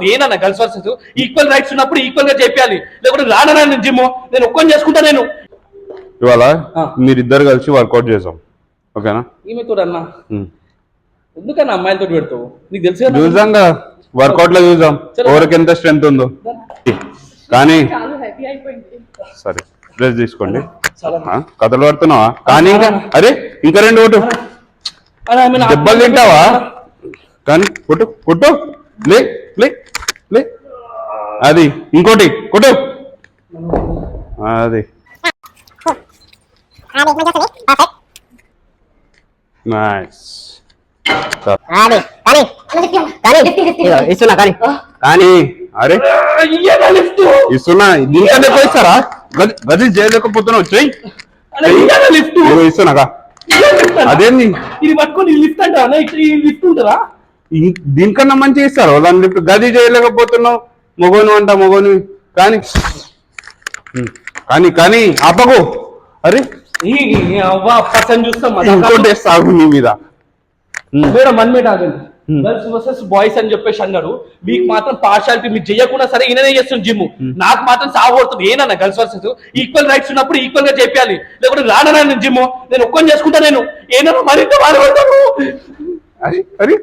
ఏనన్నా girls versus equal rights ఉన్నప్పుడు ఈక్వల్గా చెప్పాలి. లేకపోతే రానా నేను జిమ్ నేను ఒక్కని చేసుకుంటా నేను. ఇవాళ. మీరిద్దరు కలిసి వర్కౌట్ చేసాం. ఓకేనా? ఈమెతో అన్న. ఎందుకన్నా అమ్మాయిలతో పెడతావు నీకు తెలుసు చూసాం కదా వర్కౌట్లో చూసాం చలో. ఎవరికి ఎంత స్ట్రెంత్ ఉందో. కానీ చాలా హెవీ అయిపోయింది. సరే డ్రెస్ తీసుకోండి. కథలు పడుతున్నావా? కానీ ఇంకా అరే ఇంకా రెండు నా- దెబ్బలు తింటావా? కానీ కొట్టు కొట్టు. లే. లే లే. అది ఇంకోటి కొట్టు. అది. నైస్ కానీ ఇస్తున్నా కానీ కానీ అరే. ఇయ్యనా లిఫ్ట్ ఇస్తున్నా దీనికన్నా ఎక్కువ ఇస్తారా? గది చేయలేకపోతున్నావు ఇస్తున్నాగా అదేంది? ఇది పట్టుకొని లిఫ్ట్ అంటారా? లిఫ్ట్ ఉంటుందా? దీనికన్నా మంచిగా ఇస్తారు దాని లిఫ్ట్ గది చేయలేకపోతున్నావు. మొగోను అంట మొగోను. కానీ కానీ కానీ ఆపకు. అరే. ఇంకోటి వేస్తాగు నీ మీద. ఉమ్, మేడం వన్ మినిట్ ఆగండి. గర్ల్స్ వర్సెస్ బాయ్స్ అని చెప్పేసి అన్నారు. మీకు మాత్రం పార్షాలిటీ మీరు చేయకుండా సరే ఈయననే చేస్తుంది జిమ్. నాకు మాత్రం సాగొడుతుంది ఏనన్నా గర్ల్స్ వర్సెస్? ఈక్వల్ రైట్స్ ఉన్నప్పుడు ఈక్వల్గా చెప్పాలి లేకపోతే రానా నేను జిమ్. నేను ఒక్కని చేసుకుంటా నేను. ఏనన్నా మరింత బాధపడతాను అరే అరే.